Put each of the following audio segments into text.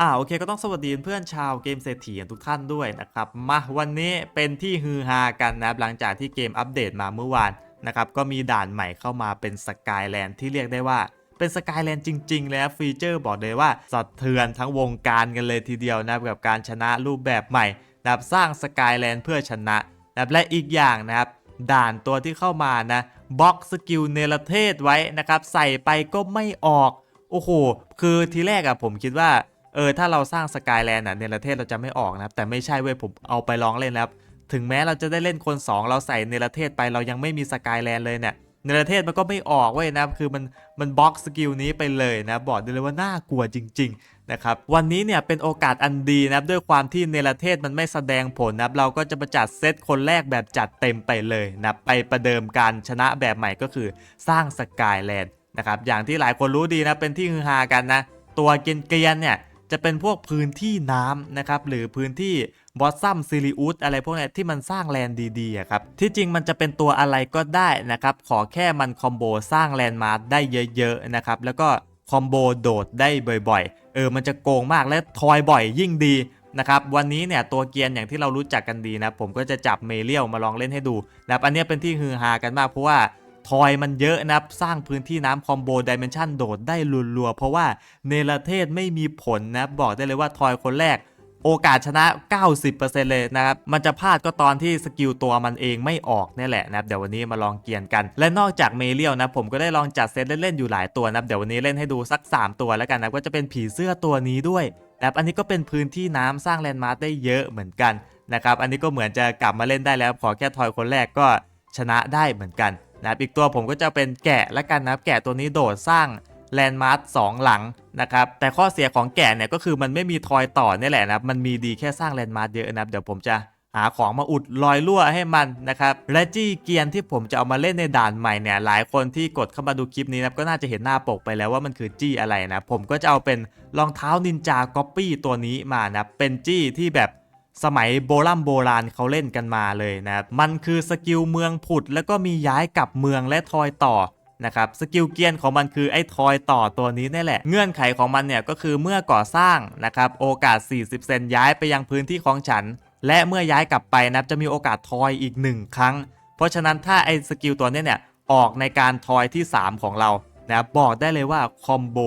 อ่าโอเคก็ต้องสวัสดีเพื่อนชาวเกมเศรษฐีทุกท่านด้วยนะครับมาวันนี้เป็นที่ฮือฮากันนะหลังจากที่เกมอัปเดตมาเมื่อวานนะครับก็มีด่านใหม่เข้ามาเป็นสกายแลนด์ที่เรียกได้ว่าเป็นสกายแลนด์จริง ๆ แล้วฟีเจอร์บอกเลยว่าสะเทือนทั้งวงการกันเลยทีเดียวนะกับการชนะรูปแบบใหม่นะครับสร้างสกายแลนด์เพื่อชนะนะครับและอีกอย่างนะครับด่านตัวที่เข้ามานะบล็อกสกิลเนรเทศไว้นะครับใส่ไปก็ไม่ออกโอ้โหคือทีแรกอะผมคิดว่า เออถ้าเราสร้างสกายแลนด์อะเนรเทศเราจะไม่ออกนะครับแต่ไม่ใช่เว้ยผมเอาไปลองเล่นแล้วถึงแม้เราจะได้เล่นคน 2 เราใส่เนประเทศไปเรายังไม่มีสกายแลนด์เลยเนี่ยเนรเทศมันก็ไม่ออกเว้ยนะคือมันมันบล็อกสกิลนี้ไปเลยนะบอกได้เลยว่าน่ากลัวจริงๆนะครับวันนี้เนี่ยเป็นโอกาสอันดีนะครับด้วยความที่เนประเทศมันไม่แสดงผลนะครับเราก็จะมาจัดเซตคนแรกแบบจัดเต็มไปเลยนะไปประเดิมการชนะแบบใหม่ก็คือสร้างสกายแลนด์นะครับอย่างที่หลายคนรู้ดีนะเป็นที่ฮือฮากันนะตัวเกรียนเนี่ย จะเป็นพวกพื้นที่น้ำนะครับหรือพื้นที่บอสซัมซิลิอุสอะไรพวกนี้ที่มันสร้างแลนด์ดีๆครับที่จริงมันจะเป็นตัวอะไรก็ได้นะครับขอแค่มันคอมโบสร้างแลนด์มาร์คได้เยอะๆนะครับแล้วก็คอมโบโดดได้บ่อยๆ เออ มันจะโกงมากและทอยบ่อยยิ่งดีนะครับ วันนี้เนี่ยตัวเกียนอย่างที่เรารู้จักกันดีนะ ผมก็จะจับเมเลียวมาลองเล่นให้ดูนะครับ อันนี้เป็นที่ฮือฮากันมากเพราะว่า ทอยมันเยอะนะครับ สร้างพื้นที่น้ำคอมโบดิเมนชันโดดได้รัวๆ เพราะว่าเนรเทศไม่มีผลนะบอกได้เลยว่าทอยคนแรกโอกาสชนะ 90%เลยนะครับ มันจะพลาดก็ตอนที่สกิลตัวมันเองไม่ออกนี่แหละนะครับ เดี๋ยววันนี้มาลองเกียนกัน และนอกจากเมเลียวนะ ผมก็ได้ลองจัดเซตเล่นๆอยู่หลายตัวนะครับ เดี๋ยววันนี้เล่นให้ดูสัก 3 ตัวแล้วกันนะ ก็จะเป็นผีเสื้อตัวนี้ด้วยนะครับ อันนี้ก็เป็นพื้นที่น้ำสร้างแลนด์มาร์คได้เยอะเหมือนกันนะครับ อันนี้ก็เหมือนจะกลับมาเล่นได้แล้ว ขอแค่ทอยคนแรกก็ชนะได้เหมือนกัน นะครับอีกตัวผมก็จะเป็นแกะและกันนะครับแกะตัวนี้โดดสร้างแลนด์มาร์คสองหลังนะครับแต่ข้อเสียของแกะเนี่ยก็คือมันไม่มีทอยต่อนี่แหละนะครับมันมีดีแค่สร้างแลนด์มาร์คเยอะนะครับเดี๋ยวผมจะหาของมาอุดรอยรั่วให้มันนะครับและจี้เกียนที่ผมจะเอามาเล่นในด่านใหม่เนี่ยหลายคนที่กดเข้ามาดูคลิปนี้นะก็น่าจะเห็นหน้าปกไปแล้วว่ามันคือจี้อะไรนะผมก็จะเอาเป็นรองเท้านินจาก็ปปี้ตัวนี้มานะเป็นจี้ที่แบบ สมัยโบราณโบราณเขาเล่นกันมาเลยนะครับ มันคือสกิลเมืองผุด แล้วก็มีย้ายกลับเมืองและทอยต่อนะครับสกิลเกียนของมันคือไอ้ทอยต่อตัวนี้นี่แหละ เงื่อนไขของมันเนี่ยก็คือเมื่อก่อสร้างนะครับโอกาส 40 เซนย้ายไปยังพื้นที่ของฉัน และเมื่อย้ายกลับไปนะจะมีโอกาสทอยอีก 1 ครั้ง เพราะฉะนั้นถ้าไอ้สกิลตัวนี้เนี่ยออกในการทอยที่ 3 ของเรานะบบอกได้เลยว่าคอมโบ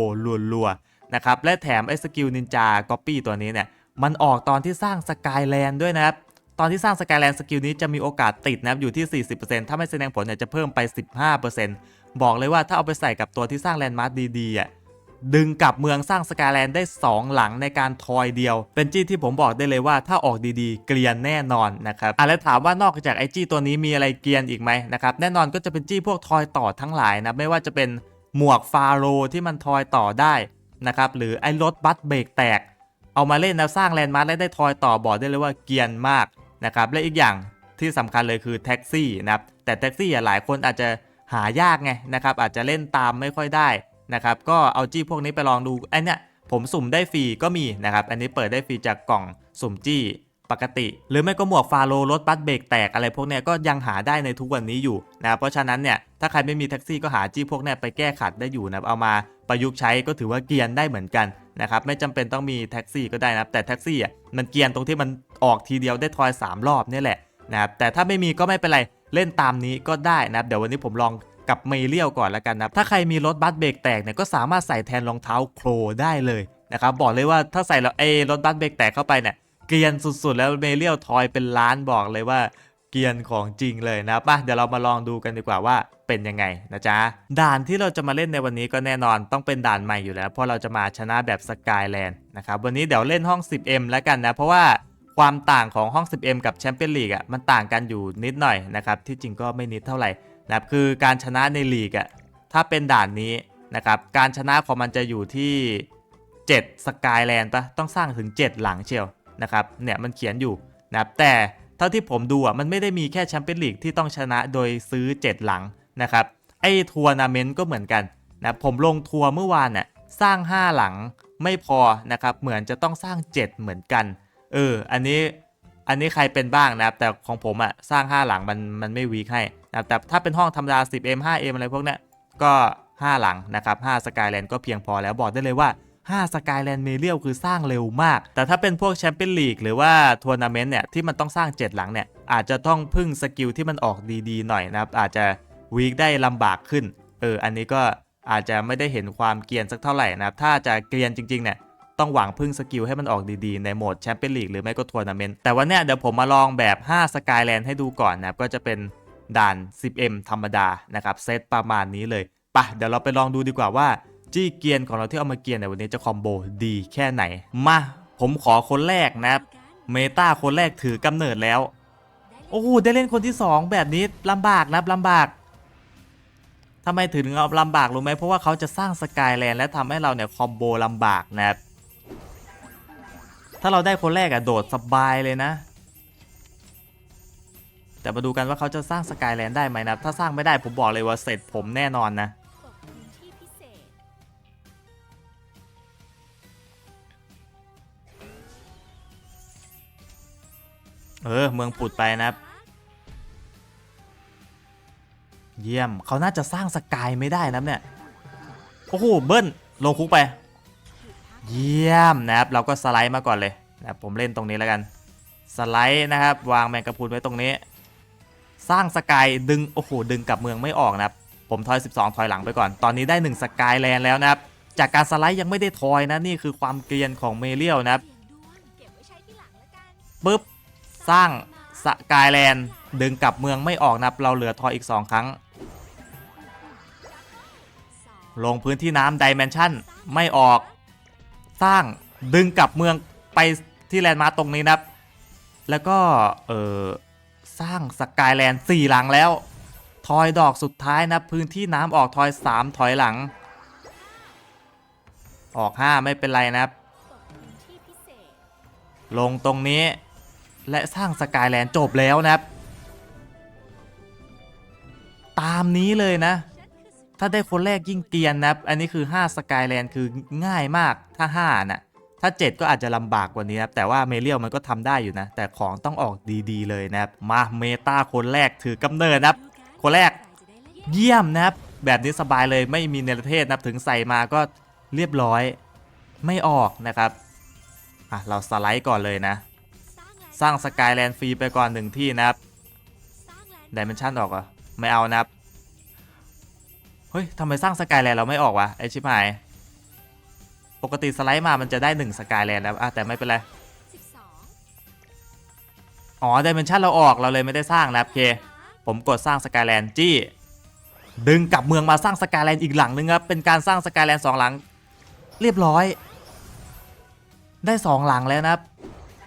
รัวๆนะครับและแถมไอ้สกิลนินจาก็ปปี้ตัวนี้เนี่ย มันออกตอนที่สร้างสกายแลนด์ด้วยนะครับ ตอนที่สร้างสกายแลนด์สกิลนี้จะมีโอกาสติดนะครับอยู่ที่ 40%ถ้าไม่แสดงผลเนี่ยจะเพิ่มไป 15%บอกเลยว่าถ้าเอาไปใส่กับตัวที่สร้างแลนด์มาร์คดีๆอะดึงกลับเมืองสร้างสกายแลนด์ได้ 2 หลังในการทอยเดียว เป็นจี้ที่ผมบอกได้เลยว่าถ้าออกดีๆ เกลียนแน่นอนนะครับอะแล้วถามว่านอกจากไอจี้ตัวนี้มีอะไรเกลียนอีกไหมนะครับแน่นอนก็จะเป็นจี้พวกทอยต่อทั้งหลายนะไม่ว่าจะเป็นหมวกฟาโรที่มันทอยต่อได้นะครับหรือไอรถบัสเบรกแตก เอามาเล่นแล้วสร้างแลนด์มาร์คและได้ทอยต่อบอกได้เลยว่าเกียนมากนะครับและอีกอย่างที่สำคัญเลยคือแท็กซี่นะครับแต่แท็กซี่อะหลายคนอาจจะหายากไงนะครับอาจจะเล่นตามไม่ค่อยได้นะครับก็เอาจี้พวกนี้ไปลองดูอันเนี้ยผมสุ่มได้ฟรีก็มีนะครับอันนี้เปิดได้ฟรีจากกล่องสุ่มจี้ ปกติ หรือไม่ก็หมวกฟาโลรถบัสเบรกแตกอะไรพวกเนี้ยก็ยังหาได้ในทุกวันนี้อยู่นะครับเพราะฉะนั้นเนี่ยถ้าใครไม่มีแท็กซี่ก็หาจี้พวกเนี้ยไปแก้ขัดได้อยู่นะเอามาประยุกต์ใช้ก็ถือว่าเกียนได้เหมือนกันนะครับไม่จำเป็นต้องมีแท็กซี่ก็ได้นะแต่แท็กซี่อะมันเกียนตรงที่มันออกทีเดียวได้ทอย3รอบนี่แหละนะครับแต่ถ้าไม่มีก็ไม่เป็นไรเล่นตามนี้ก็ได้นะเดี๋ยววันนี้ผมลองกับเมเลียวก่อนแล้วกันนะถ้าใครมีรถบัสเบรกแตกเนี่ยก็สามารถใส่แทนรองเท้าโครได้เลยนะครับบอกเลยว่าถ้าใส่แล้วเอรถบัสเบรกแตกเข้าไปเนี่ย เกรียนสุดๆ แล้วเมเลียวทอยเป็นล้านบอกเลยว่าเกียนของจริงเลยนะป่ะเดี๋ยวเรามาลองดูกันดีกว่าว่าเป็นยังไงนะจ๊ะ ด่านที่เราจะมาเล่นในวันนี้ก็แน่นอนต้องเป็นด่านใหม่อยู่แล้ว เพราะเราจะมาชนะแบบสกายแลนด์นะครับวันนี้เดี๋ยวเล่นห้อง 10M แล้วกันนะ เพราะว่าความต่างของห้อง 10M กับแชมเปี้ยนลีกอะมันต่างกันอยู่นิดหน่อยนะครับที่จริงก็ไม่นิดเท่าไหร่นะค,คือการชนะในลีกอะถ้าเป็นด่านนี้นะครับการชนะของมันจะอยู่ที่ 7สกายแลนด์ปะต้องสร้างถึง 7 หลังเชียว นะครับเนี่ยมันเขียนอยู่นะครับแต่เท่าที่ผมดูอะมันไม่ได้มีแค่แชมเปี้ยนลีกที่ต้องชนะโดยซื้อ 7 หลังนะครับไอ้ทัวร์นาเมนต์ก็เหมือนกันนะผมลงทัวร์เมื่อวานน่ะสร้าง 5 หลังไม่พอนะครับเหมือนจะต้องสร้าง 7 เหมือนกันเอออันนี้อันนี้ใครเป็นบ้างนะครับแต่ของผมอะสร้าง 5 หลังมันมันไม่วีคให้นะแต่ถ้าเป็นห้องธรรมดา 10M 5M อะไรพวกเนี้ยก็ 5 หลังนะครับ5สกายแลนด์ก็เพียงพอแล้วบอกได้เลยว่า 5สกายแลนด์เมเรียลคือสร้างเร็วมาก แต่ถ้าเป็นพวกแชมเปี้ยนลีกหรือว่าทัวร์นาเมนต์เนี่ยที่มันต้องสร้าง 7 หลังเนี่ยอาจจะต้องพึ่งสกิลที่มันออกดีๆหน่อยนะครับอาจจะวีคได้ลำบากขึ้นเอออันนี้ก็อาจจะไม่ได้เห็นความเกรียนสักเท่าไหร่นะครับถ้าจะเกรียนจริงๆเนี่ยต้องหวังพึ่งสกิลให้มันออกดีๆ ในโหมดแชมเปี้ยนลีกหรือไม่ก็ทัวร์นาเมนต์แต่วันเนี้ยเดี๋ยวผมมาลองแบบ 5 สกายแลนด์ให้ดูก่อนนะครับก็จะเป็นด่าน 10M ธรรมดานะครับเซตประมาณนี้เลยปะเดี๋ยวเราไปลองดูดีกว่าว่า จี้เกียนของเราที่เอามาเกียนในวันนี้จะคอมโบดีแค่ไหน มาผมขอคนแรกนะครับ เมตาคนแรกถือกำเนิดแล้ว โอ้โหได้เล่นคนที่ 2 แบบนี้ลำบากนะลำบากทำไมถึงเอาลำบากรู้ไหมเพราะว่าเขาจะสร้างสกายแลนด์และทำให้เราเนี่ยคอมโบลำบากนะครับถ้าเราได้คนแรกอะโดดสบายเลยนะ แต่มาดูกันว่าเขาจะสร้างสกายแลนด์ได้ไหมนะ ถ้าสร้างไม่ได้ผมบอกเลยว่าเสร็จผมแน่นอนนะ เออ เมืองปุดไปนะครับ เยี่ยมเขาน่าจะสร้างสกายไม่ได้นะเนี่ย โอ้โห เบิ้ลลงคุกไป เยี่ยมนะครับ เราก็สไลด์มาก่อนเลยนะผมเล่นตรงนี้แล้วกัน สไลด์นะครับ วางแมงกะพรุนไว้ตรงนี้ สร้างสกายดึง โอ้โห ดึงกลับเมืองไม่ออกนะครับ ผมทอย 12ทอยหลังไปก่อน ตอนนี้ได้ 1 สกายแลนด์แล้วนะครับ จากการสไลด์ยังไม่ได้ทอยนะ นี่คือความเกรียนของเมเรียลนะครับปุ๊บ สร้างสกายแลนด์ดึงกลับเมืองไม่ออกนะครับเราเหลือทอยอีก 2 ครั้ง ลงพื้นที่น้ำดิเมนชั่นไม่ออก สร้างดึงกลับเมืองไปที่แลนด์มาร์ตรงนี้นะครับ แล้วก็ เออสร้างสกายแลนด์สี่หลังแล้ว ทอยดอกสุดท้ายนะพื้นที่น้ำออกทอย 3 ถอยหลัง ออก 5 ไม่เป็นไรนะครับ ลงตรงนี้ และสร้างสกายแลนด์จบแล้วนะครับ ตามนี้เลยนะ ถ้าได้คนแรกยิ่งเกรียนนะครับ อันนี้คือ 5 สกายแลนด์คือง่ายมากถ้า5น่ะถ้า 7 ก็อาจจะลำบากกว่านี้ครับแต่ว่าเมเรียลมันก็ทำได้อยู่นะ แต่ของต้องออกดีๆเลยนะครับมาเมตาคนแรกถือกำเนิดนะครับ คนแรกเยี่ยมนะครับ แบบนี้สบายเลยไม่มีเนรเทศนะครับถึงใส่มาก็เรียบร้อยไม่ออกนะครับอะเราสไลด์ก่อนเลยนะ สร้างสกายแลนด์ฟรีไปก่อนหนึ่งที่นะครับแลนด์ดิเมนชันออกเหรอไม่เอานะครับ เฮ้ยทำไมสร้างสกายแลนด์เราไม่ออกวะไอชิบหาย ปกติสไลด์มามันจะได้1สกายแลนด์แล้วอะแต่ไม่เป็นไรองอ๋อดิเมนชันเราออกเราเลยไม่ได้สร้างนะครับเคผมกดสร้างสกายแลนด์จี้ ดึงกลับเมืองมาสร้างสกายแลนด์อีกหลังนึงครับเป็นการสร้างสกายแลนด์สองหลัง เรียบร้อย ได้สองหลังแล้วนะครับ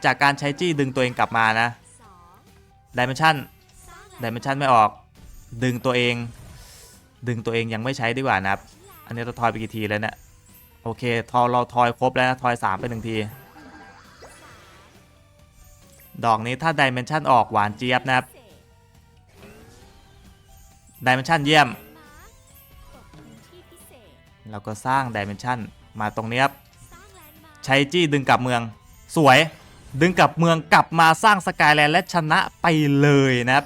จากการใช้จี้ดึงตัวเองกลับมานะดิเมนชันดิเมนชันไม่ออก ดึงตัวเอง ดึงตัวเองยังไม่ใช้ดีกว่านะครับ อันนี้เราทอยไปกี่ทีแล้วเนี่ยโอเคทอเราทอยครบแล้วนะทอย3ไปหนึ่งที ดอกนี้ถ้าดิเมนชันออกหวานเจี๊ยบนะครับดิเมนชันเยี่ยม เราก็สร้างดิเมนชันมาตรงนี้ครับ ใช้จี้ดึงกลับเมือง สวย ดึงกลับเมืองกลับมาสร้างสกายแลนด์และชนะไปเลยนะครับ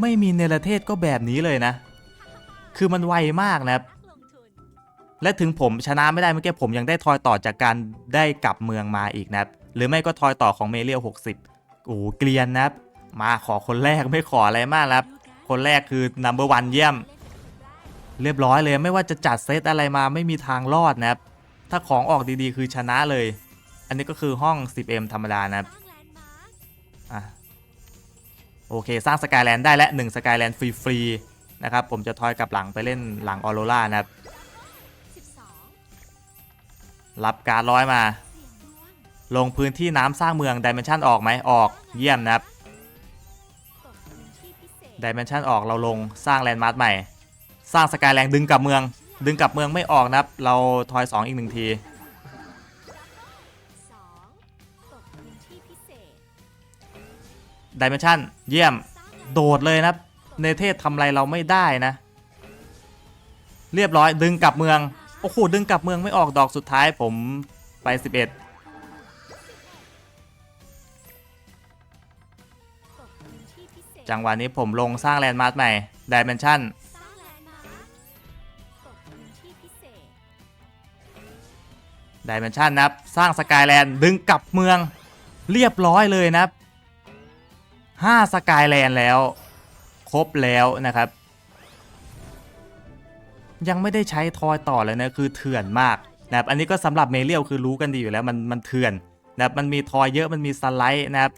ไม่มีเนรเทศก็แบบนี้เลยนะ คือมันไวมากนะครับ และถึงผมชนะไม่ได้เมื่อกี้ผมยังได้ทอยต่อจากการได้กลับเมืองมาอีกนะครับ หรือไม่ก็ทอยต่อของเมเรียล60 โอ้เกลียนนะครับ มาขอคนแรกไม่ขออะไรมากครับ คนแรกคือ number one เยี่ยม เรียบร้อยเลยไม่ว่าจะจัดเซตอะไรมาไม่มีทางรอดนะครับถ้าของออกดีๆ คือชนะเลย อันนี้ก็คือห้อง 10M ธรรมดานะครับอะโอเค สร้างสกายแลนด์ได้และ1สกายแลนด์ฟรีๆนะครับ ผมจะทอยกลับหลังไปเล่นหลังออโรรานะครับ รับการร้อยมา ลงพื้นที่น้ำสร้างเมืองดิเมนชันออกไหมออกเยี่ยมนะครับดิเมนชันออกเราลงสร้างแลนด์มาร์คใหม่ สร้างสกายแลนด์ดึงกลับเมือง ดึงกลับเมืองไม่ออกนะครับ เราทอย 2 อีกหนึ่งที ดิเมนชันเยี่ยมโดดเลยนะครับเนเทศทำอะไรเราไม่ได้นะ เรียบร้อยดึงกลับเมือง โอ้โห ดึงกลับเมืองไม่ออกดอกสุดท้ายผมไป 11 จังหวะนี้ผมลงสร้างแลนด์มาร์คใหม่ดิเมนชันสร้างแลนด์มาร์คปกพื้นที่พิเศษดิเมนชันนะครับ สร้างสกายแลนด์ดึงกลับเมืองเรียบร้อยเลยนะครับ 5สกายแลนด์แล้ว ครบแล้วนะครับ ยังไม่ได้ใช้ทอยต่อเลยนะคือเถื่อนมากนะครับอันนี้ก็สำหรับเมเลียวคือรู้กันดีอยู่แล้วมันมันเถื่อนนะครับมันมีทอยเยอะมันมีสไลด์นะครับ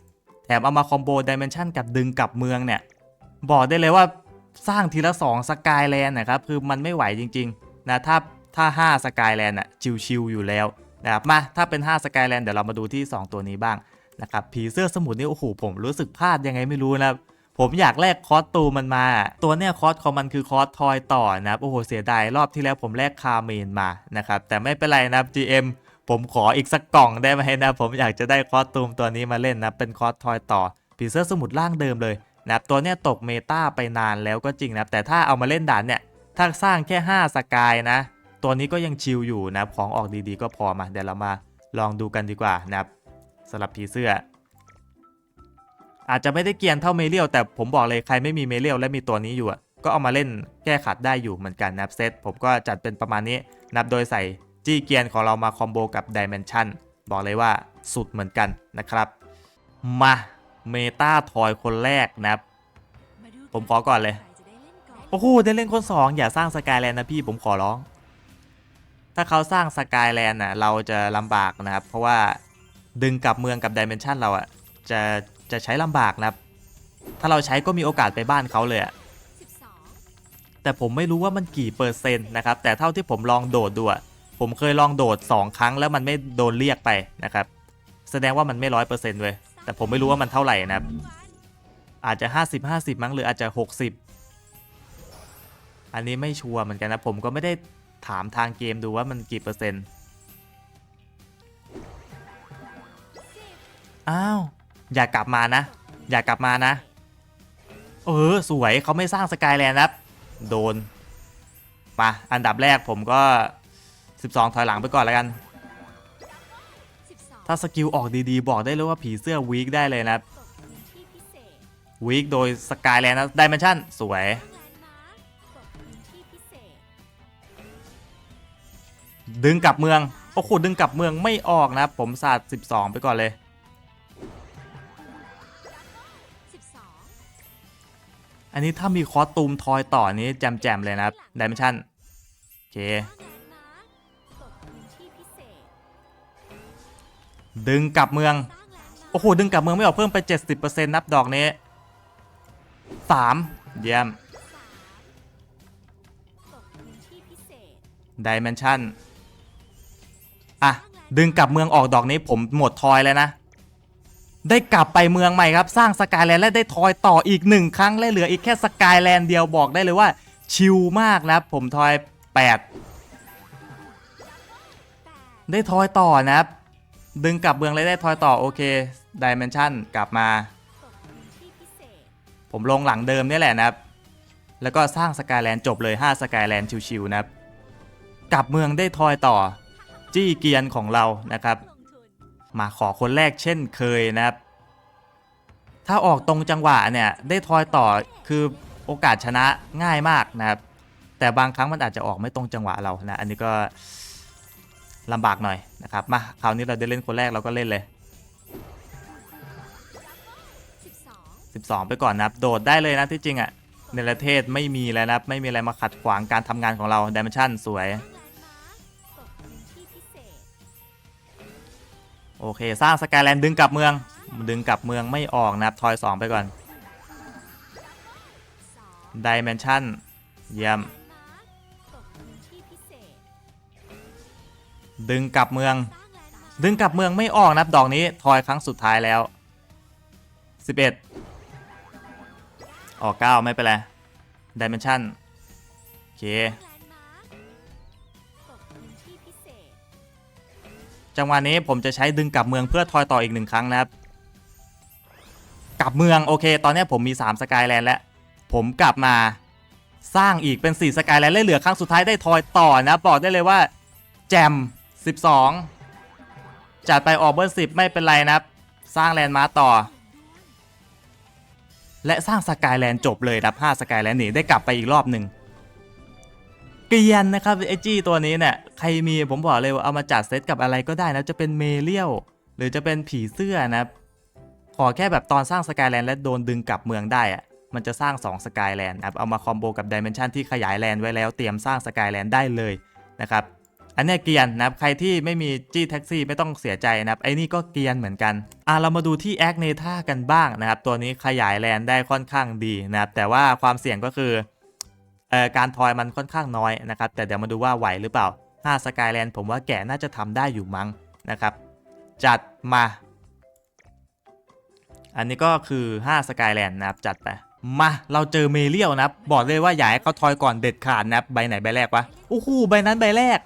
แถมเอามาคอมโบดิเมนชันกับดึงกลับเมืองเนี่ย บอกได้เลยว่าสร้างทีละ2สกายแลนด์นะครับคือมันไม่ไหวจริงๆนะถ้าถ้า 5 สกายแลนด์อะชิวๆอยู่แล้วนะครับมาถ้าเป็น 5 สกายแลนด์เดี๋ยวเรามาดูที่ 2 ตัวนี้บ้าง นะครับผีเสื้อสมุทรนี่โอ้โหผมรู้สึกพลาดยังไงไม่รู้นะครับผมอยากแลกคอสตูมันมา ตัวเนี้ยคอสของมันคือคอสทอยต่อนะครับโอ้โหเสียดายรอบที่แล้วผมแลกคาเมนมานะครับแต่ไม่เป็นไรนะครับ GM ผมขออีกสักกล่องได้ไหมนะผมอยากจะได้คอสตูมตัวนี้มาเล่นนะเป็นคอสทอยต่อผีเสื้อสมุทรร่างเดิมเลยนะครับตัวเนี้ยตกเมตาไปนานแล้วก็จริงนะแต่ถ้าเอามาเล่นด่านเนี่ยถ้าสร้างแค่ 5 สกายนะ ตัวนี้ก็ยังชิลอยู่นะของออกดีๆ ก็พอมาเดี๋ยวเรามาลองดูกันดีกว่านะครับ สำหรับผีเสื้อ อาจจะไม่ได้เกียนเท่าเมเรียลแต่ผมบอกเลยใครไม่มีเมเรียลและมีตัวนี้อยู่ก็เอามาเล่นแก้ขัดได้อยู่เหมือนกันนับเซตผมก็จัดเป็นประมาณนี้นับโดยใส่จี้เกียนของเรามาคอมโบกับดิเมนชันบอกเลยว่าสุดเหมือนกันนะครับมาเมตาทอยคนแรกนะครับ ผมขอก่อนเลย โอ้โหได้เล่นคนสองอย่าสร้างสกายแลนด์นะพี่ผมขอร้อง ถ้าเขาสร้างสกายแลนด์น่ะเราจะลำบากนะครับ เพราะว่า ดึงกลับเมืองกับดิเมนชันเราอะจะจะใช้ลำบากนะครับถ้าเราใช้ก็มีโอกาสไปบ้านเขาเลยอะสิบสองแต่ผมไม่รู้ว่ามันกี่เปอร์เซ็นต์นะครับ แต่เท่าที่ผมลองโดดดูอะผมเคยลองโดด 2 ครั้งแล้วมันไม่โดนเรียกไปนะครับ แสดงว่ามันไม่ร้อยเปอร์เซ็นต์เว้ยแต่ผมไม่รู้ว่ามันเท่าไหร่นะครับ อาจจะ 50 50 มั้งหรืออาจจะ 60 อันนี้ไม่ชัวร์เหมือนกันนะผมก็ไม่ได้ถามทางเกมดูว่ามันกี่เปอร์เซ็นต์ อ้าว อย่ากลับมานะ อย่ากลับมานะ เออ สวยเขาไม่สร้างสกายแลนด์นะครับ โดนมาอันดับแรกผมก็ 12 ถอยหลังไปก่อนแล้วกันสิบสองถ้าสกิลออกดีๆ บอกได้เลยว่าผีเสื้อวีคได้เลยนะครับตกพื้นที่พิเศษวีคโดยสกายแลนด์นะดิเมนชั่นสวยแลนด์มาร์คตกพื้นที่พิเศษดึงกลับเมือง โอ้โหดึงกลับเมืองไม่ออกนะครับผมสาด 12 ไปก่อนเลย อันนี้ถ้ามีคอสตูมทอยต่อนี้แจมๆเลยนะดิเมนชั่นโอเคดึงกลับเมือง โอ้โห ดึงกลับเมืองไม่ออกเพิ่มไป 70%นับดอกนี้3เยี่ยมตกพื้นที่พิเศษดิเมนชั่นอะ ดึงกลับเมืองออกดอกนี้ผมหมดทอยแล้วนะ ได้กลับไปเมืองใหม่ครับ สร้างสกายแลนด์และได้ทอยต่ออีกหนึ่งครั้งและเหลืออีกแค่สกายแลนด์เดียวบอกได้เลยว่า ชิลมากนะครับ ผมทอย8แปดได้ทอยต่อนะครับ ดึงกลับเมืองเลยได้ทอยต่อโอเคดิเมนชั่นกลับมา ผมลงหลังเดิมนี่แหละนะครับ แล้วก็สร้างสกายแลนด์จบเลย 5 สกายแลนด์ชิวๆนะครับ กลับเมืองได้ทอยต่อ จี้เกียนของเรานะครับ มาขอคนแรกเช่นเคยนะครับ ถ้าออกตรงจังหวะเนี่ยได้ทอยต่อคือโอกาสชนะง่ายมากนะครับ แต่บางครั้งมันอาจจะออกไม่ตรงจังหวะเรานะอันนี้ก็ลำบากหน่อยนะครับมาคราวนี้เราได้เล่นคนแรกเราก็เล่นเลยสิบสอง12 ไปก่อนนะครับ โดดได้เลยนะที่จริงอะ่ะในประเทศไม่มีแล้วนะไม่มีอะไรมาขัดขวางการทำงานของเราดิเมชันสวย โอเค สร้างสกายแลนด์ดึงกลับเมือง ดึงกลับเมืองไม่ออกนะครับทอย 2 ไปก่อนดิเมนชันเยี่ยมแลนย่ำดึงกลับเมือง ดึงกลับเมืองไม่ออกนับดอกนี้ทอยครั้งสุดท้ายแล้ว 11 ออก 9 ไม่เป็นไรดิเมนชันโอเค จังหวะนี้ผมจะใช้ดึงกลับเมืองเพื่อทอยต่ออีกหนึ่งครั้งนะครับ กลับเมืองโอเค ตอนนี้ผมมี 3 สกายแลนด์แล้ว ผมกลับมาสร้างอีกเป็น 4 สกายแลนด์และเหลือครั้งสุดท้ายได้ทอยต่อนะบอกได้เลยว่า แจม 12 จัดไปออกเบอร์10 ไม่เป็นไรนะครับ สร้างแลนด์มาต่อ และสร้างสกายแลนด์จบเลยครับ5สกายแลนด์นี่ได้กลับไปอีกรอบหนึ่ง เกรียนนะครับไอจี้ตัวนี้เนี่ยใครมีผมบอกเลยว่าเอามาจัดเซตกับอะไรก็ได้นะจะเป็นเมเลียวหรือจะเป็นผีเสื้อนะขอแค่แบบตอนสร้างสกายแลนด์และโดนดึงกลับเมืองได้อะมันจะสร้าง2สกายแลนด์นะครับเอามาคอมโบกับดิเมนชันที่ขยายแลนด์ไว้แล้วเตรียมสร้างสกายแลนด์ได้เลยนะครับอันนี้เกียนนะครับใครที่ไม่มีจี้แท็กซี่ไม่ต้องเสียใจนะครับไอ้นี่ก็เกียนเหมือนกันอะเรามาดูที่แอคเนท่ากันบ้างนะครับตัวนี้ขยายแลนด์ได้ค่อนข้างดีนะครับแต่ว่าความเสี่ยงก็คือ การทอยมันค่อนข้างน้อยนะครับ แต่เดี๋ยวมาดูว่าไหวหรือเปล่า 5 สกายแลนด์ผมว่าแกน่าจะทำได้อยู่มั้งนะครับ จัดมา อันนี้ก็คือ 5 สกายแลนด์นะครับ จัดไป มา เราเจอเมเลียวนะครับ บอกเลยว่าอย่าให้เขาทอยก่อนเด็ดขาดนะครับ ใบไหนใบแรกวะ โอ้โห ใบนั้นใบแรก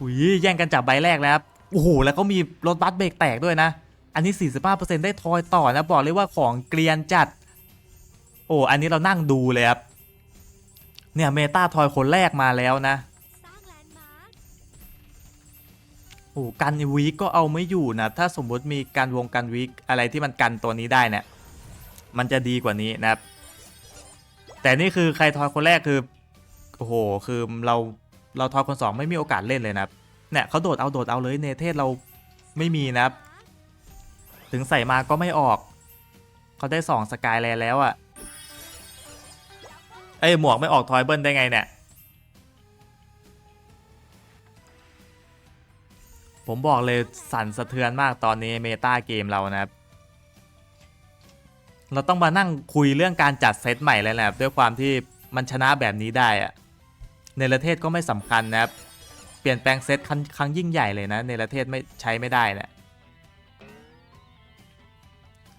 อุ้ยแย่งกันจับใบแรกแล้วครับ โอ้โห แล้วก็มีรถบัสเบรกแตกด้วยนะ อันนี้ 45%ได้ทอยต่อนะ บอกเลยว่าของเกรียนจัด โอ้ อันนี้เรานั่งดูเลยครับ เนี่ยเมตาทอยคนแรกมาแล้วนะโอ้กันวีก็เอาไม่อยู่นะ ถ้าสมมติมีการวงกันวีอะไรที่มันกันตัวนี้ได้เนี่ยมันจะดีกว่านี้นะครับ แต่นี่คือใครทอยคนแรกคือโอ้โหคือเราเราทอยคนสองไม่มีโอกาสเล่นเลยนะครับเนี่ยเขาโดดเอาโดดเอาเลยเนเธศเราไม่มีนะครับ ถึงใส่มาก็ไม่ออก เขาได้สองสกายแลนด์แล้วอะ เอ้ยหมวกไม่ออกทอยเบิลได้ไงเนี่ย ผมบอกเลยสั่นสะเทือนมากตอนนี้เมตาเกมเรานะครับ เราต้องมานั่งคุยเรื่องการจัดเซตใหม่แล้วนะครับ ด้วยความที่มันชนะแบบนี้ได้อะในประเทศก็ไม่สำคัญนะครับ เปลี่ยนแปลงเซตครั้งครั้งยิ่งใหญ่เลยนะในประเทศไม่ใช้ไม่ได้นะ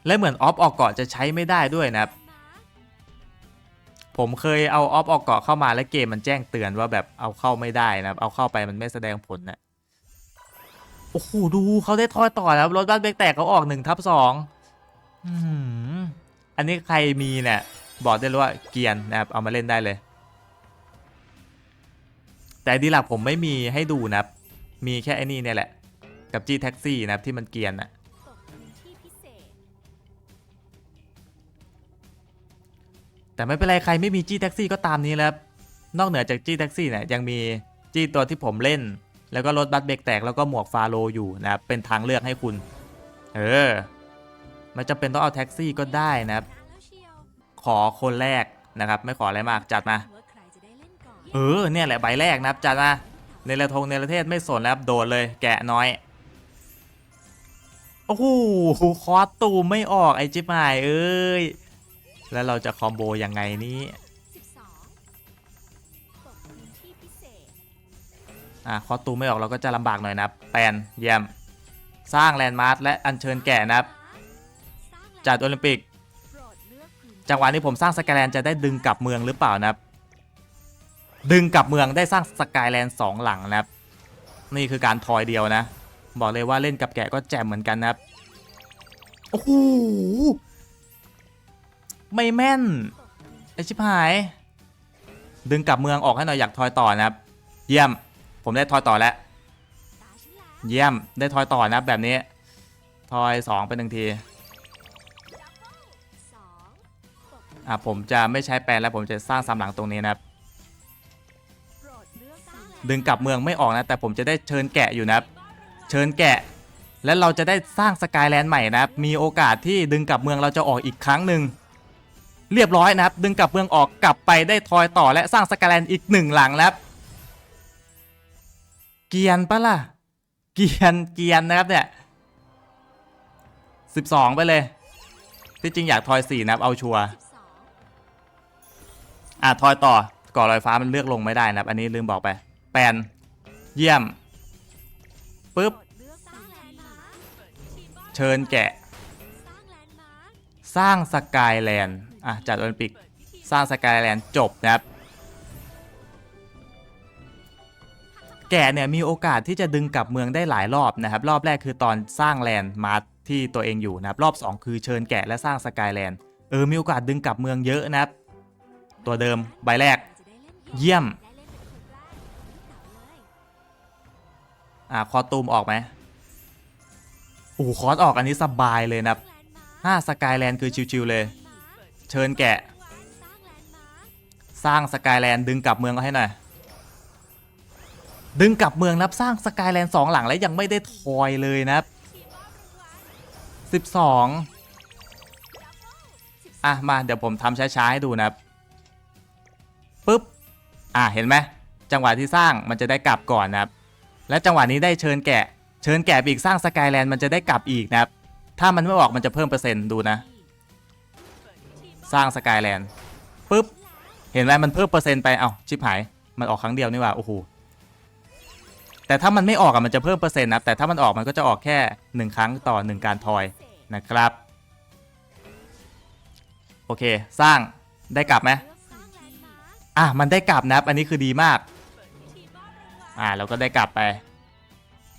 และเหมือนออฟออกเกาะจะใช้ไม่ได้ด้วยนะครับ ผมเคยเอาออฟออกเกาะเข้ามาแล้วเกมมันแจ้งเตือนว่าแบบเอาเข้าไม่ได้นะเอาเข้าไปมันไม่แสดงผลนะโอ้โหดูเขาได้ทอยต่อแล้วรถบัสเบรกแตกเขาออกหนึ่งทับสองอันนี้ใครมีเนี่ยบอกได้เลยว่าเกียนนะครับเอามาเล่นได้เลย แต่ดีหลักผมไม่มีให้ดูนะครับมีแค่ไอ้นี่เนี่ยแหละ กับจีแท็กซี่นะครับที่มันเกียนอะ แต่ไม่เป็นไรใครไม่มีจี้แท็กซี่ก็ตามนี้แล้วนอกเหนือจากจี้แท็กซี่เนี่ยยังมีจี้ตัวที่ผมเล่น แล้วก็รถบัสเบรกแตกแล้วก็หมวกฟาโลอยู่นะครับเป็นทางเลือกให้คุณ เออไม่จำเป็นต้องเอาแท็กซี่ก็ได้นะครับ ขอคนแรกนะครับ ไม่ขออะไรมากจัดมาเออเนี่ยแหละใบแรกนะครับจัดมาในระทงในประเทศไม่สนแล้วโดดเลยแกะน้อยโอ้โหคอสตูมไม่ออกไอจิ๊บหายเอ้ย แล้วเราจะคอมโบยังไงนี้ข้อะคอตูไม่ออกเราก็จะลำบากหน่อยนะแปลนเยี่ยม สร้างแลนด์มาร์คและอัญเชิญแกะนะครับจัดโอลิมปิก จังหวะนี้ผมสร้างสกายแลนด์จะได้ดึงกลับเมืองหรือเปล่านะครับ ดึงกลับเมืองได้สร้างสกายแลนด์สองหลังนะครับ นี่คือการทอยเดียวนะ บอกเลยว่าเล่นกับแกะก็แจ่มเหมือนกันนะครับ โอ้โห ไม่แม่นไอชิบหาย ดึงกลับเมืองออกให้หน่อยอยากทอยต่อนะครับ เยี่ยม ผมได้ทอยต่อแล้ว เยี่ยมได้ทอยต่อนะครับแบบนี้ ทอยสองเป็นหนึ่งทีอะผมจะไม่ใช้แปลนแล้วผมจะสร้างสามหลังตรงนี้นะครับ ดึงกลับเมืองไม่ออกนะ แต่ผมจะได้เชิญแกะอยู่นะครับ เชิญแกะ และเราจะได้สร้างสกายแลนด์ใหม่นะครับ มีโอกาสที่ดึงกลับเมืองเราจะออกอีกครั้งหนึ่ง เรียบร้อยนะครับ ดึงกลับเมืองออกกลับไปได้ทอยต่อและสร้างสกายแลนอีกหนึ่งหลังแล้วครับเกียนปะล่ะ เกียนเกียนนะครับเนี่ยสิบสองไปเลย ที่จริงอยากทอยสี่นะครับเอาชัวร์อะทอยต่อก่อลอยฟ้ามันเลือกลงไม่ได้นะครับ อันนี้ลืมบอกไป แปนเยี่ยมปึ๊บเชิญแกะ สร้างสร้างสกายแลนด์ อะจัดโอลิมปิกสร้างสกายแลนด์จบนะครับ แกเนี่ยมีโอกาสที่จะดึงกลับเมืองได้หลายรอบนะครับ รอบแรกคือตอนสร้างแลนด์มาร์คที่ตัวเองอยู่นะครับ รอบ 2 คือเชิญแกะและสร้างสกายแลนด์เออมีโอกาสดึงกลับเมืองเยอะนะครับ ตัวเดิมใบแรก เยี่ยมและเล่าเลยอะคอตูมออกไหมโอ้คอสออกอันนี้สบายเลยนะครับแลนด์มาร์ค5สกายแลนด์คือชิวๆเลย เชิญแกะ สร้างสกายแลนด์ดึงกลับเมืองก็ให้หน่อย ดึงกลับเมืองนับสร้างสกายแลนด์สองหลังและยังไม่ได้ทอยเลยนะครับ12อะ มาเดี๋ยวผมทำช้าๆให้ดูนะปุ๊บ อะ เห็นไหมจังหวะที่สร้างมันจะได้กลับก่อนนะครับ และจังหวะนี้ได้เชิญแกะ เชิญแกะไปอีกสร้างสกายแลนด์มันจะได้กลับอีกนะครับ ถ้ามันไม่ออกมันจะเพิ่มเปอร์เซ็นต์ดูนะ สร้างสกายแลนด์ปุ๊บ เห็นไหมมันเพิ่มเปอร์เซ็นต์ไป เอ้าชิบหาย มันออกครั้งเดียวนี่ว่าโอ้โห แต่ถ้ามันไม่ออกอะมันจะเพิ่มเปอร์เซ็นต์นะแต่ถ้ามันออกมันก็จะออกแค่ 1 ครั้งต่อ 1 การทอยนะครับ โอเค สร้างได้กลับไหมอะมันได้กลับนะครับอันนี้คือดีมาก อ่าเราก็ได้กลับไป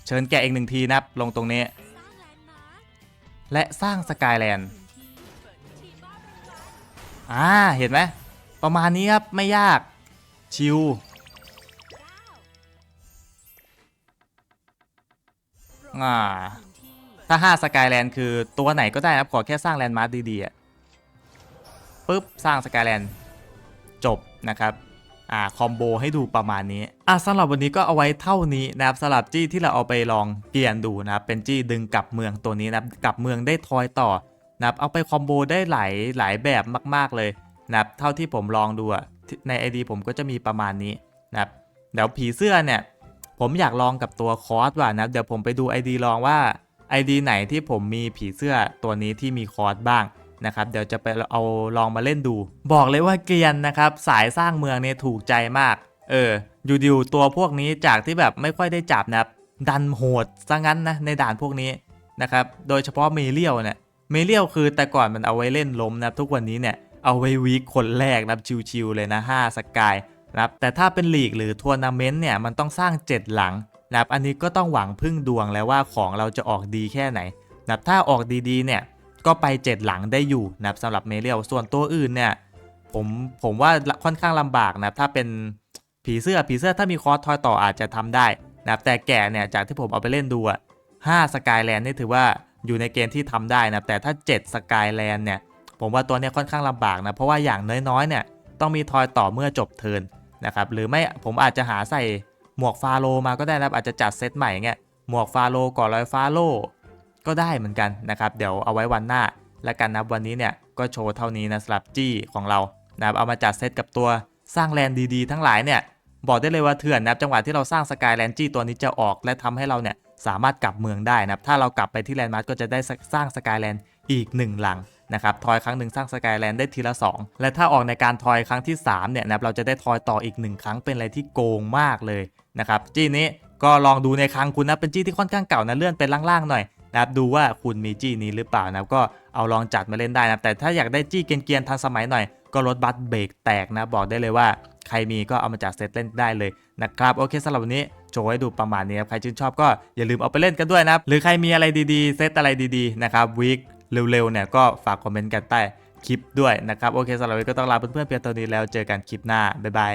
เชิญแกะอีกหนึ่งทีนะครับลงตรงนี้ และสร้างสกายแลนด์ อ่าเห็นไหมประมาณนี้ครับไม่ยากชิวอ่าถ้า 5 สกายแลนด์คือตัวไหนก็ได้นะครับขอแค่สร้างแลนด์มาร์คดีๆอะปุ๊บ สร้างสกายแลนด์จบนะครับอ่าคอมโบให้ดูประมาณนี้อะสำหรับวันนี้ก็เอาไว้เท่านี้นะครับสำหรับจี้ที่เราเอาไปลองเปลี่ยนดูนะครับเป็นจี้ดึงกลับเมืองตัวนี้นะครับกลับเมืองได้ทอยต่อ นะครับเอาไปคอมโบได้หลายหลายแบบมาก ๆเลยนะครับเท่าที่ผมลองดูอะที่ใน ID ผมก็จะมีประมาณนี้นะครับเดี๋ยวผีเสื้อเนี่ยผมอยากลองกับตัวคอร์สว่ะนะเดี๋ยวผมไปดู ID ลองว่า ID ไหนที่ผมมีผีเสื้อตัวนี้ที่มีคอร์สบ้างนะครับเดี๋ยวจะไปเอาลองมาเล่นดู บอกเลยว่าเกียนนะครับสายสร้างเมืองเนี่ยถูกใจมาก เอออยู่ดิวตัวพวกนี้จากที่แบบไม่ค่อยได้จับนะครับดันโหดซะงั้นนะในด่านพวกนี้นะครับโดยเฉพาะเมเลียวเนี่ย เมเลียวคือแต่ก่อนมันเอาไว้เล่นล้มนะทุกวันนี้เนี่ยเอาไว้วีคคนแรกนะครับชิวๆเลยนะ5สกายนะครับแต่ถ้าเป็นลีกหรือทัวร์นาเมนต์เนี่ยมันต้องสร้าง 7 หลังนะครับอันนี้ก็ต้องหวังพึ่งดวงแล้วว่าของเราจะออกดีแค่ไหนนะครับถ้าออกดีๆเนี่ยก็ไป 7 หลังได้อยู่นะครับสำหรับเมเลียวส่วนตัวอื่นเนี่ยผมผมว่าค่อนข้างลำบากนะครับถ้าเป็นผีเสื้อผีเสื้อถ้ามีคอร์สทอยต่ออาจจะทำได้นะครับแต่แก่เนี่ยจากที่ผมเอาไปเล่นดูอะ5สกายแลนด์นี่ถือว่า อยู่ในเกณฑ์ที่ทำได้นะแต่ถ้า7สกายแลนเนี่ยผมว่าตัวนี้ค่อนข้างลำบากนะเพราะว่าอย่างน้อยๆเนี่ยต้องมีทอยต่อเมื่อจบเทิร์นนะครับหรือไม่ผมอาจจะหาใส่หมวกฟาโลมาก็ได้นะอาจจะจัดเซตใหม่เงี้ยหมวกฟาโลก่อนลอยฟาโลก็ได้เหมือนกันนะครับเดี๋ยวเอาไว้วันหน้า และกันนะวันนี้เนี่ยก็โชว์เท่านี้นะสำหรับจี้ของเรานะครับเอามาจัดเซตกับตัวสร้างแลนด์ดีๆ ทั้งหลายเนี่ยบอกได้เลยว่าเถื่อนนะจังหวะที่เราสร้างสกายแลนด์จี้ตัวนี้จะออกและทำให้เราเนี่ย สามารถกลับเมืองได้นะครับ ถ้าเรากลับไปที่แลนด์มาร์กก็จะได้สร้างสกายแลนด์อีก 1 หลังนะครับ ทอยครั้งหนึ่งสร้างสกายแลนด์ได้ทีละ 2 และถ้าออกในการทอยครั้งที่ 3 เนี่ยนะครับ เราจะได้ทอยต่ออีก 1 ครั้งเป็นอะไรที่โกงมากเลยนะครับจี้นี้ก็ลองดูในครั้งคุณนะเป็นจี้ที่ค่อนข้างเก่านะเลื่อนเป็นล่างๆหน่อยนะครับดูว่าคุณมีจี้นี้หรือเปล่านะครับก็เอาลองจัดมาเล่นได้นะแต่ถ้าอยากได้จี้เกียนๆทันสมัยหน่อย ก็รถบัสเบรกแตกนะ บอกได้เลยว่า ใครมีก็เอามาจัดเซตเล่นได้เลยนะครับ โอเคสำหรับวันนี้โชว์ให้ดูประมาณนี้ครับ ใครชื่นชอบก็อย่าลืมเอาไปเล่นกันด้วยนะครับ หรือใครมีอะไรดีๆ เซตอะไรดีๆ นะครับวีคเร็วๆเนี่ยก็ฝากคอมเมนต์กันใต้คลิปด้วยนะครับ โอเคสำหรับวันนี้ก็ต้องลาเพื่อนๆเพียงเท่านี้แล้วเจอกันคลิปหน้าบ๊ายบาย